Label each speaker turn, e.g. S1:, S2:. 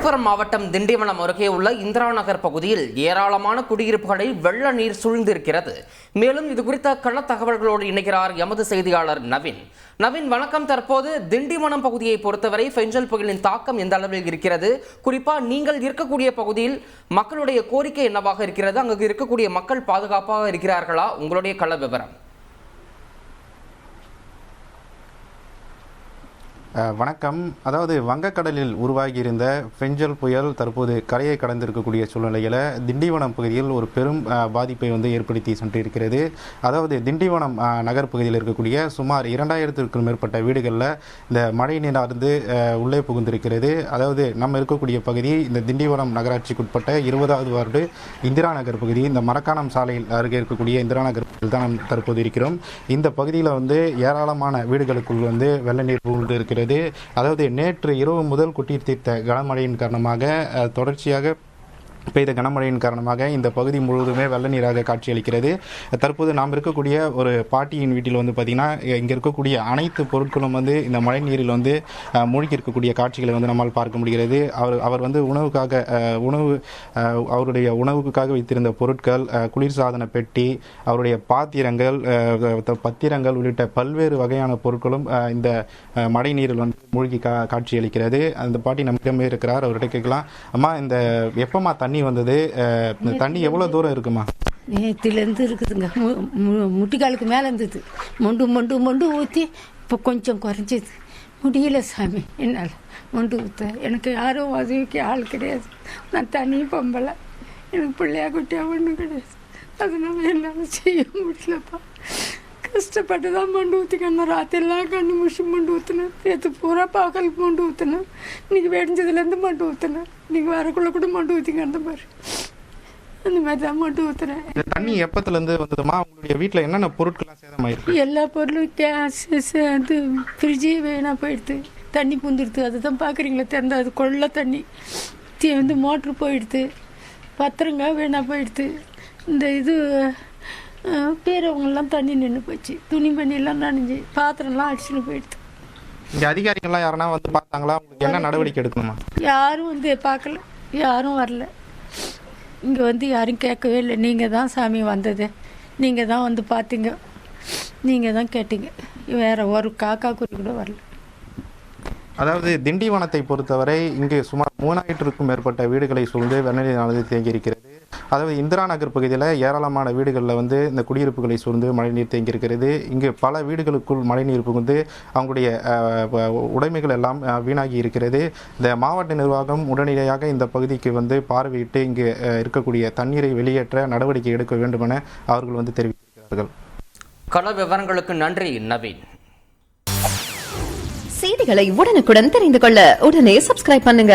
S1: விழுப்புரம் மாவட்டம் திண்டிவனம் அருகே உள்ள இந்திரா நகர் பகுதியில் ஏராளமான குடியிருப்புகளில் வெள்ள நீர் சூழ்ந்திருக்கிறது. மேலும் இது குறித்த கள தகவல்களோடு இணைகிறார் எமது செய்தியாளர் நவீன். நவீன் வணக்கம். தற்போது திண்டிவனம் பகுதியை பொறுத்தவரை ஃபெஞ்சல் புயலின் தாக்கம் எந்த அளவில் இருக்கிறது? குறிப்பா நீங்கள் இருக்கக்கூடிய பகுதியில் மக்களுடைய கோரிக்கை என்னவாக இருக்கிறது? அங்கு இருக்கக்கூடிய மக்கள் பாதுகாப்பாக இருக்கிறார்களா? உங்களுடைய கள விவரம்.
S2: வணக்கம். அதாவது வங்கக்கடலில் உருவாகியிருந்த ஃபெஞ்சல் புயல் தற்போது கரையை கடந்திருக்கக்கூடிய சூழ்நிலையில் திண்டிவனம் பகுதியில் ஒரு பெரும் பாதிப்பை வந்து ஏற்படுத்தி சென்றிருக்கிறது. அதாவது திண்டிவனம் நகர் பகுதியில் இருக்கக்கூடிய சுமார் இரண்டாயிரத்திற்கும் மேற்பட்ட வீடுகளில் இந்த மழை நீரார்ந்து உள்ளே புகுந்திருக்கிறது. அதாவது நம்ம இருக்கக்கூடிய பகுதி இந்த திண்டிவனம் நகராட்சிக்குட்பட்ட இருபதாவது வார்டு இந்திரா நகர் பகுதி. இந்த மரக்காணம் சாலையில் அருகே இருக்கக்கூடிய இந்திரா நகர் தான் தற்போது இருக்கிறோம். இந்த பகுதியில் வந்து ஏராளமான வீடுகளுக்குள் வந்து வெள்ள நீர் புகுந்து இருக்கிறது அதாவது நேற்று இரவு முதல் குட்டிர் தீர்த்த கனமழையின் காரணமாக தொடர்ச்சியாக பெய்த கனமழையின் காரணமாக இந்த பகுதி முழுவதுமே வெள்ள நீராக காட்சியளிக்கிறது. தற்போது நாம் இருக்கக்கூடிய ஒரு பாட்டியின் வீட்டில் வந்து பார்த்திங்கன்னா இங்கே இருக்கக்கூடிய அனைத்து பொருட்களும் வந்து இந்த மழை நீரில் வந்து மூழ்கி இருக்கக்கூடிய காட்சிகளை வந்து நம்மால் பார்க்க முடிகிறது. அவர் அவர் வந்து உணவுக்காக உணவு அவருடைய உணவுக்காக வைத்திருந்த பொருட்கள் குளிர்சாதன பெட்டி அவருடைய பாத்திரங்கள் பத்திரங்கள் உள்ளிட்ட பல்வேறு வகையான பொருட்களும் இந்த மழை நீரில் வந்து மூழ்கி கா காட்சியளிக்கிறது. அந்த பாட்டி நம்மிடமே இருக்கிறார். அவர்கிட்ட கேட்கலாம் அம்மா இந்த எப்பமா தண்ணி வந்தது. அஹ், இந்த தண்ணி எவ்வளவு தூரம் இருக்குமா?
S3: நேற்றுலேருந்து இருக்குதுங்க. முட்டிக்காலுக்கு மேலே இருந்தது. மொண்டு மொண்டு மொண்டு ஊற்றி இப்போ கொஞ்சம் குறைஞ்சிது. முடியல சாமி என்னால் மொண்டு ஊற்ற எனக்கு யாரும் உதவிக்கு ஆள் கிடையாது. நான் தனி பொம்பளை எனக்கு பிள்ளையா குட்டியா ஒன்றும் கிடையாது. அதனால என்னால் செய்ய முடியலப்பா. கஷ்டப்பட்டு தான் மண்டு ஊற்றிக்கணும் ராத்திரிலாம் கண்ணு முஷி மண்டு ஊற்றினேன் நேற்று பூரா பாக்கல் மண்டு ஊற்றினேன் இன்னைக்கு வெடிஞ்சதுலேருந்து மண்டு ஊற்றினேன் நீங்கள் வரக்குள்ள கூட மண்டு ஊற்றிக்கணும் பாரு அந்த மாதிரி தான் மண்டு ஊற்றுறேன்
S2: இந்த தண்ணி எப்பத்துல இருந்து வந்ததுமா? உங்களுடைய வீட்டுல என்னென்ன பொருட்கள்லாம் சேதமாயிருக்கு?
S3: எல்லா பொருளும் கேஸ் அது ஃப்ரிட்ஜே வேணா போயிடுது. தண்ணி பூந்துடுது. அதுதான் பார்க்குறீங்களா திறந்த அது கொள்ள தண்ணி. தீ வந்து மோட்ரு போயிடுது. பத்திரங்க வேணா போயிடுது. இந்த இது பேரவங்கெல்லாம் தண்ணி நின்று போச்சு. துணி மணியெல்லாம் நனைஞ்சு பாத்திரம்லாம் அடிச்சுன்னு போயிடுது.
S2: இங்க அதிகாரிகள்லாம் யாருன்னா வந்து பார்த்தாங்களா? உங்களுக்கு என்ன நடவடிக்கை எடுக்கணுமா?
S3: யாரும் வந்து பார்க்கல. யாரும் வரல. இங்கே வந்து யாரும் கேட்கவே இல்லை. நீங்கள் தான் சாமி வந்தது. நீங்கள் தான் வந்து பார்த்தீங்க. நீங்கள் தான் கேட்டீங்க. வேற ஒரு காக்கா குறி கூட வரல.
S2: அதாவது திண்டிவனத்தை பொறுத்தவரை இங்கு சுமார் மூணாயிரத்திற்கும் மேற்பட்ட வீடுகளை சூழ்ந்து வெள்ளநீரானது தேங்கியிருக்கிறது. அதாவது இந்திரா நகர் பகுதியில் ஏராளமான வீடுகளில் வந்து இந்த குடியிருப்புகளை சூழ்ந்து மழைநீர் தேங்கியிருக்கிறது இங்கு பல வீடுகளுக்குள் மழைநீர் புகுந்து அவங்களுடைய உடைமைகள் எல்லாம் வீணாகி இருக்கிறது. இந்த மாவட்ட நிர்வாகம் உடனடியாக இந்த பகுதிக்கு வந்து பார்வையிட்டு இங்கு இருக்கக்கூடிய தண்ணீரை வெளியேற்ற நடவடிக்கை எடுக்க வேண்டுமென அவர்கள் வந்து தெரிவித்திருக்கிறார்கள்.
S1: கள விவரங்களுக்கு நன்றி நவீன்.
S4: செய்திகளை உடனுக்குடன் தெரிந்து கொள்ள உடனே சப்ஸ்கிரைப் பண்ணுங்க.